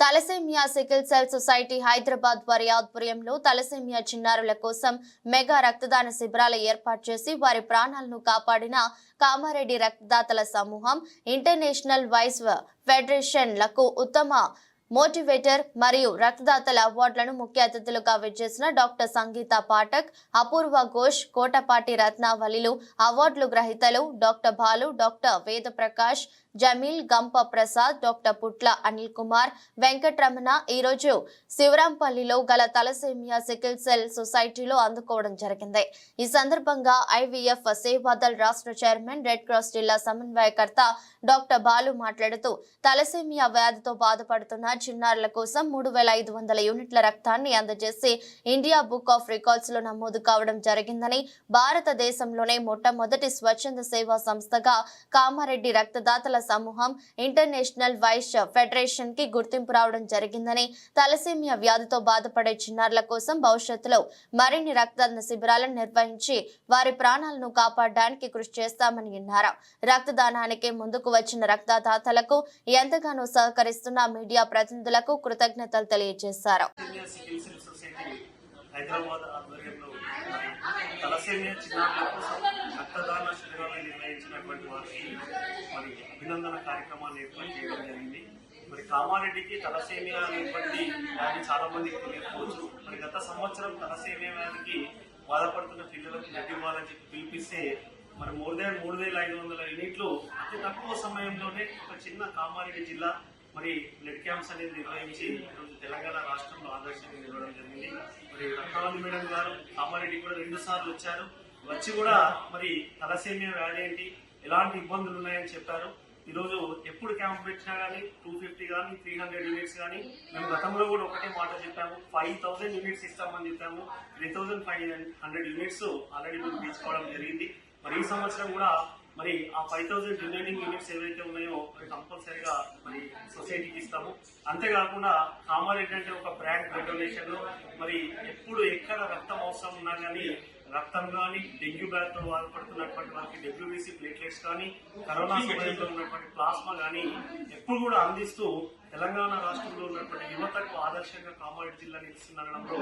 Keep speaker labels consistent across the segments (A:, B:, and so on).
A: Thalassaemia sickle cell society Hyderabad వారి ఆధ్వర్యంలో thalassemia చిన్నారుల కోసం మెగా రక్తదాన శిబిరాలు ఏర్పాటు చేసి వారి ప్రాణాలను కాపాడిన కామారెడ్డి రక్తదాతల సమూహం ఇంటర్నేషనల్ వైస్ ఫెడరేషన్లకు ఉత్తమ మోటివేటర్ మరియు రక్తదాతల అవార్డులను ముఖ్య అతిథులుగా విచ్చేసిన డాక్టర్ సంగీత పాఠక్ అపూర్వ ఘోష్ కోటపాటి రత్నావళిలు అవార్డులు గ్రహీతలు doctor Balu doctor Veda Prakash Jameel Gampa Prasad doctor Putla Anil Kumar Venkataramana ఈరోజు శివరాంపల్లిలో గల తలసేమియా సికిల్ సెల్ సొసైటీలో అందుకోవడం జరిగింది. ఈ సందర్భంగా ఐవీఎఫ్ సేవాదల్ రాష్ట్ర చైర్మన్ రెడ్ క్రాస్ జిల్లా సమన్వయకర్త డాక్టర్ బాలు మాట్లాడుతూ తలసేమియా వ్యాధితో బాధపడుతున్న చిన్నారుల కోసం మూడు వేల ఐదు వందల యూనిట్ల రక్తాన్ని అందజేసి ఇండియా బుక్ ఆఫ్ రికార్డ్స్లో నమోదు కావడం జరిగిందని భారతదేశంలోనే మొట్టమొదటి స్వచ్ఛంద సేవా సంస్థగా కామారెడ్డి రక్తదాతల సమూహం ఇంటర్నేషనల్ వైస్ ఫెడరేషన్కి గుర్తింపు రావడం జరిగిందని తలసేమియా వ్యాధితో బాధపడే చిన్నారుల కోసం భవిష్యత్తులో మరిన్ని రక్తదాన శిబిరాలను నిర్వహించి వారి ప్రాణాలను కాపాడడానికి కృషి చేస్తామని అన్నారు. రక్తదానానికి ముందుకు వచ్చిన రక్తదాతలకు ఎంతగానో సహకరిస్తున్న మీడియా ప్రతినిధులకు కృతజ్ఞతలు తెలియజేశారు.
B: హైదరాబాద్ ఆధ్వర్యంలో తలసేమియా చిన్నారుల కోసం రక్తదాన శిబిరాలు నిర్వహించినటువంటి వారికి మరి అభినందన కార్యక్రమాన్ని ఏర్పాటు చేయడం జరిగింది. మరి కామారెడ్డికి తలసేమియా అనేటువంటి వ్యాధి చాలా మందికి తెలియకపోవచ్చు. మరి గత సంవత్సరం తలసేమియా వ్యాధికి బాధపడుతున్న పిల్లలకు బ్లడ్ ఇవ్వాలని చెప్పి పిలిపిస్తే మరి మోర్ దాన్ మూడు వేల ఐదు వందల యూనిట్లు అతి తక్కువ సమయంలోనే ఒక చిన్న కామారెడ్డి జిల్లా మరి బ్లడ్ క్యాంప్స్ అనేది నిర్వహించి ఈరోజు తెలంగాణ రాష్ట్రంలో ఆదర్శంగా నిలవడం జరిగింది. మరి రత్నావళి మేడం గారు కామారెడ్డి కూడా రెండు సార్లు వచ్చారు. వచ్చి కూడా మరి తలసేమియా వ్యాధి ఏంటి ఎలాంటి ఇబ్బందులు ఉన్నాయని చెప్పారు. ఈరోజు ఎప్పుడు క్యాంప్ పెట్టినా కానీ టూ ఫిఫ్టీ కానీ త్రీ హండ్రెడ్ యూనిట్స్ కానీ మేము గతంలో కూడా ఒకటే మాట చెప్పాము ఫైవ్ థౌసండ్ యూనిట్స్ ఇస్తామని చెప్పాము. Three thousand five hundred units already మేము తీసుకోవడం జరిగింది. మరి ఈ సంవత్సరం కూడా మరి ఆ ఫైవ్ థౌసండ్ రిమైనింగ్ యూనిట్స్ ఏవైతే ఉన్నాయో మరి కంపల్సరీగా మరి సొసైటీకి ఇస్తాము. అంతేకాకుండా కామారెడ్డి అంటే ఒక బ్రాండ్ డొనేషన్ మరి ఎప్పుడు ఎక్కడ రక్తం అవసరం ఉన్నా కానీ రక్తం కానీ డెంగ్యూ బ్యాధ్తో బాధపడుతున్నటువంటి వారికి డబ్ల్యూబీసీ ప్లేట్లెట్స్ కానీ కరోనా సమయంలో ఉన్నటువంటి ప్లాస్మా కానీ ఎప్పుడు కూడా అందిస్తూ తెలంగాణ రాష్ట్రంలో ఉన్నటువంటి యువతకు ఆదర్శంగా కామారెడ్డి జిల్లా నిలుస్తుందనడంలో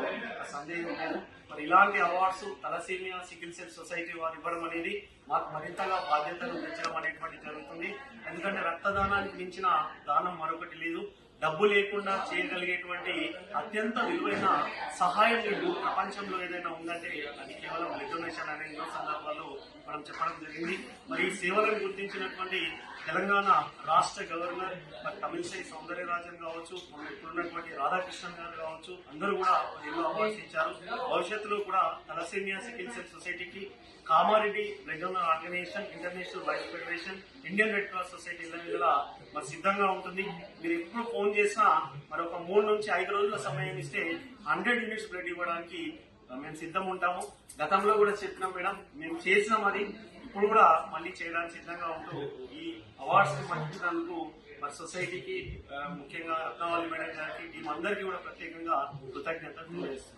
B: సందేహం లేదు. మరి ఇలాంటి awards thalassaemia sickle cell society వారు ఇవ్వడం అనేది మాకు మరింతగా బాధ్యతను పెంచడం అనేటువంటి జరుగుతుంది. ఎందుకంటే రక్తదానానికి మించిన దానం మరొకటి లేదు. డబ్బు లేకుండా చేయగలిగేటువంటి అత్యంత విలువైన సహాయం మీకు ప్రపంచంలో ఏదైనా ఉందంటే అది కేవలం రిజర్వేషన్ అనే ఎన్నో సందర్భాల్లో మనం చెప్పడం జరిగింది. మరి ఈ సేవలను గుర్తించినటువంటి తెలంగాణ రాష్ట్ర గవర్నర్ మరి తమిళసై సౌందర్యరాజన్ కావచ్చు మన ఇప్పుడున్నటువంటి రాధాకృష్ణన్ గారు కావచ్చు అందరూ కూడా ఎన్నో అవార్డ్స్ ఇచ్చారు భవిష్యత్తులో కూడా తలసేమియా సికిల్ సెల్ సొసైటీకి Kamareddy regular organisation international vice federation Indian Red Cross society ఇలా మరి సిద్ధంగా ఉంటుంది. మీరు ఎప్పుడు ఫోన్ చేసినా మరి ఒక మూడు నుంచి ఐదు రోజుల సమయం ఇస్తే హండ్రెడ్ యూనిట్స్ బ్లడ్ ఇవ్వడానికి మేము సిద్ధం ఉంటాము. గతంలో కూడా చెప్పినాం మేడం మేము చేసినాం అది. ఇప్పుడు కూడా మళ్ళీ చేయడానికి సిద్ధంగా ఉంటూ ఈ అవార్డ్స్ పంచినందుకు మరి సొసైటీకి ముఖ్యంగా రత్నావళి మేడం గారికి టీం అందరికీ కూడా ప్రత్యేకంగా కృతజ్ఞతలు తెలియజేస్తున్నాం.